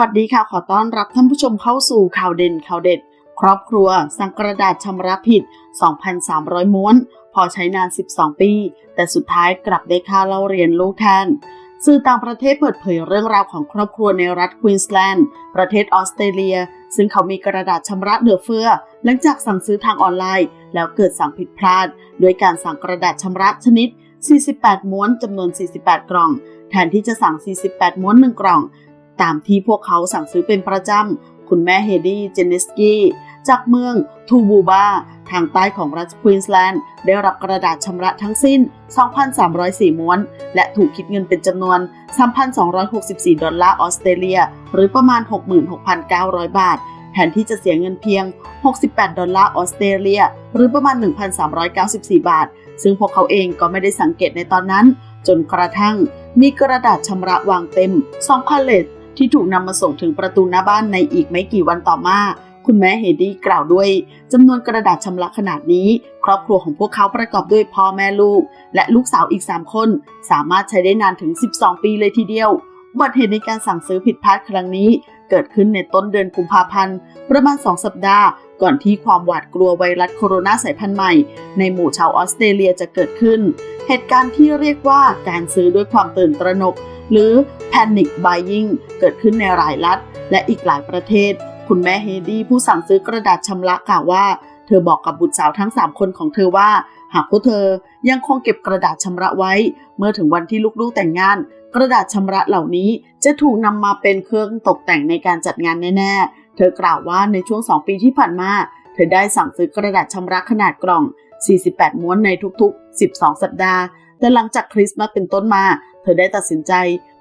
วัสดีค่ะ ขอต้อนรับท่านผู้ชมเข้าสู่ข่าวเด่นข่าวเด็ด ครอบครัว สั่งกระดาษชำระผิด 2,300 ม้วน พอใช้นาน 12 ปี แต่สุดท้ายกลับได้ค่าเล่าเรียนลูกแทนสื่อต่างประเทศเปิดเผยเรื่องราวของครอบครัวในรัฐควีนสแลนด์ ประเทศออสเตรเลีย ซึ่งเขามีกระดาษชำระเหลือเฟือ หลังจากสั่งซื้อทางออนไลน์ แล้วเกิดสั่งผิดพลาด โดยการสั่งกระดาษชำระชนิด 48 ม้วนจำนวน 48 กล่อง แทนที่จะสั่ง 48 ม้วน 1 กล่อง ตามที่พวกเขาสั่งซื้อเป็นประจำ คุณแม่เฮดี้เจเนสกี้จากเมืองทูบูบาทางใต้ของรัฐควีนสแลนด์ ได้รับกระดาษชำระทั้งสิ้น 2,304 ม้วน และถูกคิดเงินเป็นจำนวน 3,264 ดอลลาร์ออสเตรเลีย หรือประมาณ 66,900 บาท แทนที่จะเสียเงินเพียง 68 ดอลลาร์ออสเตรเลีย หรือประมาณ 1,394 บาท ซึ่งพวกเขาเองก็ไม่ได้สังเกตในตอนนั้น จนกระทั่งมีกระดาษชำระวางเต็ม2พาเลต ที่ถูกนำมาส่งถึงประตูหน้าบ้านในอีกไม่กี่วันต่อมา คุณแม่เฮดี้กล่าวด้วยจำนวนกระดาษชำระขนาดนี้ ครอบครัวของพวกเขาประกอบด้วยพ่อแม่ลูก และลูกสาวอีก 3 คน สามารถใช้ได้นานถึง 12 ปีเลยทีเดียวอุบัติเหตุในการสั่งซื้อผิดพลาดครั้งนี้ เกิดขึ้นในต้นเดือนกุมภาพันธ์ประมาณ 2 สัปดาห์ก่อนที่ความหวาดกลัวไวรัสโคโรนาสายพันธุ์ใหม่ ในหมู่ชาวออสเตรเลียจะเกิดขึ้น เหตุการณ์ที่เรียกว่าการซื้อด้วยความตื่นตระหนก หรือ panic buying เกิดขึ้นในหลายรัฐ และอีกหลายประเทศ คุณแม่เฮดี้ผู้สั่งซื้อกระดาษชำระกล่าวว่า เธอบอกกับบุตรสาวทั้ง 3 คนของเธอว่า หากพวกเธอยังคงเก็บกระดาษชำระไว้ เมื่อถึงวันที่ลูกๆแต่งงาน กระดาษชำระเหล่านี้จะถูกนำมาเป็นเครื่องตกแต่งในการจัดงานแน่ๆ เธอกล่าวว่าในช่วง 2 ปีที่ผ่านมา เธอได้สั่งซื้อกระดาษชำระขนาดกล่อง 48 ม้วนในทุกๆ 12 สัปดาห์แต่หลังจากคริสต์มาสเป็นต้นมา ธอได้ตัดสินใจ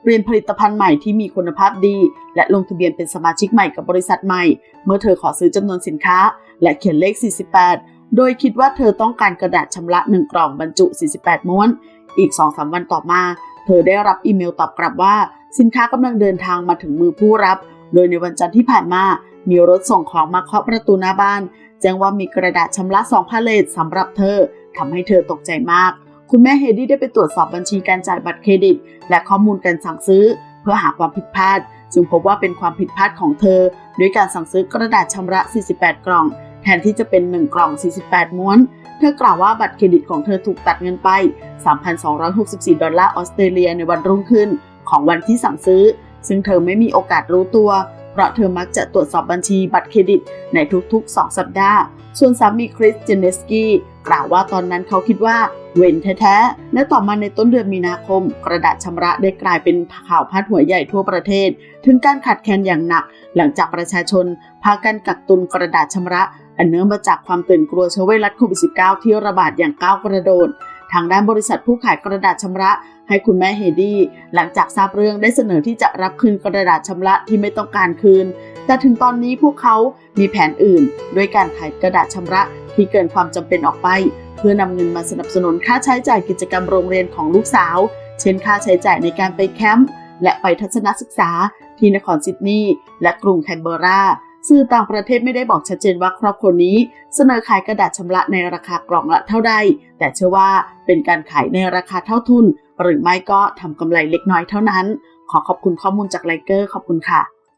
เปลี่ยนผลิตภัณฑ์ใหม่ที่มีคุณภาพดี และลงทะเบียนเป็นสมาชิกใหม่กับบริษัทใหม่ เมื่อเธอขอซื้อจำนวนสินค้า และเขียนเลข 48 โดยคิดว่าเธอต้องการกระดาษชำระ 1 กล่องบรรจุ 48 ม้วน อีก 2-3 วันต่อมา เธอได้รับอีเมลตอบกลับว่า สินค้ากำลังเดินทางมาถึงมือผู้รับ โดยในวันจันทร์ที่ผ่านมา มีรถส่งของมาเคาะประตูหน้าบ้าน แจ้งว่ามีกระดาษชำระ2พาเลตสำหรับเธอทำให้เธอตกใจมาก คุณแม่เฮดี้ได้ไปตรวจสอบบัญชีการจ่ายบัตรเครดิต และข้อมูลการสั่งซื้อ เพื่อหาความผิดพลาด จึงพบว่าเป็นความผิดพลาดของเธอ ด้วยการสั่งซื้อกระดาษชำระ 48 กล่อง แทนที่จะเป็น 1 กล่อง 48 ม้วน เธอกล่าวว่าบัตรเครดิตของเธอถูกตัดเงินไป 3,264 ดอลลาร์ออสเตรเลียในวันรุ่งขึ้น ของวันที่สั่งซื้อ ซึ่งเธอไม่มีโอกาสรู้ตัว เพราะเธอมักจะตรวจสอบบัญชีบัตรเครดิตในทุกๆ 2 สัปดาห์ ส่วนสามีคริสเจเนสกี้กล่าวว่าตอนนั้นเขาคิดว่าเว้นแท้ๆ และต่อมาในต้นเดือนมีนาคม กระดาษชำระได้กลายเป็นข่าวพาดหัวใหญ่ทั่วประเทศ ถึงการขาดแคลนอย่างหนัก หลังจากประชาชน พากันกักตุนกระดาษชำระ อันเนื่องมาจากความตื่นกลัวเชื้อไวรัสโควิด -19 ที่ระบาดอย่างก้าวกระโดด ทางด้านบริษัทผู้ขายกระดาษชำระ ให้คุณแม่เฮดี้หลังจากทราบเรื่องได้เสนอที่จะรับคืนกระดาษชำระที่ไม่ต้องการคืน แต่ถึงตอนนี้พวกเขามีแผนอื่น ด้วยการขายกระดาษชำระที่เกินความจำเป็นออกไป เพื่อนำเงินมาสนับสนุนค่าใช้จ่ายกิจกรรมโรงเรียนของลูกสาว เช่นค่าใช้จ่ายในการไปแคมป์และไปทัศนศึกษาที่นครซิดนีย์และกรุงแคนเบอร์รา สื่อต่างประเทศไม่ได้บอกชัดเจนว่าครอบครัวนี้ เสนอขายกระดาษชำระในราคากล่องละเท่าใด แต่เชื่อว่าเป็นการขายในราคาเท่าทุน หรือไม่ก็ทำกำไรเล็กน้อยเท่านั้น ขอขอบคุณข้อมูลจากไลเกอร์ขอบคุณค่ะ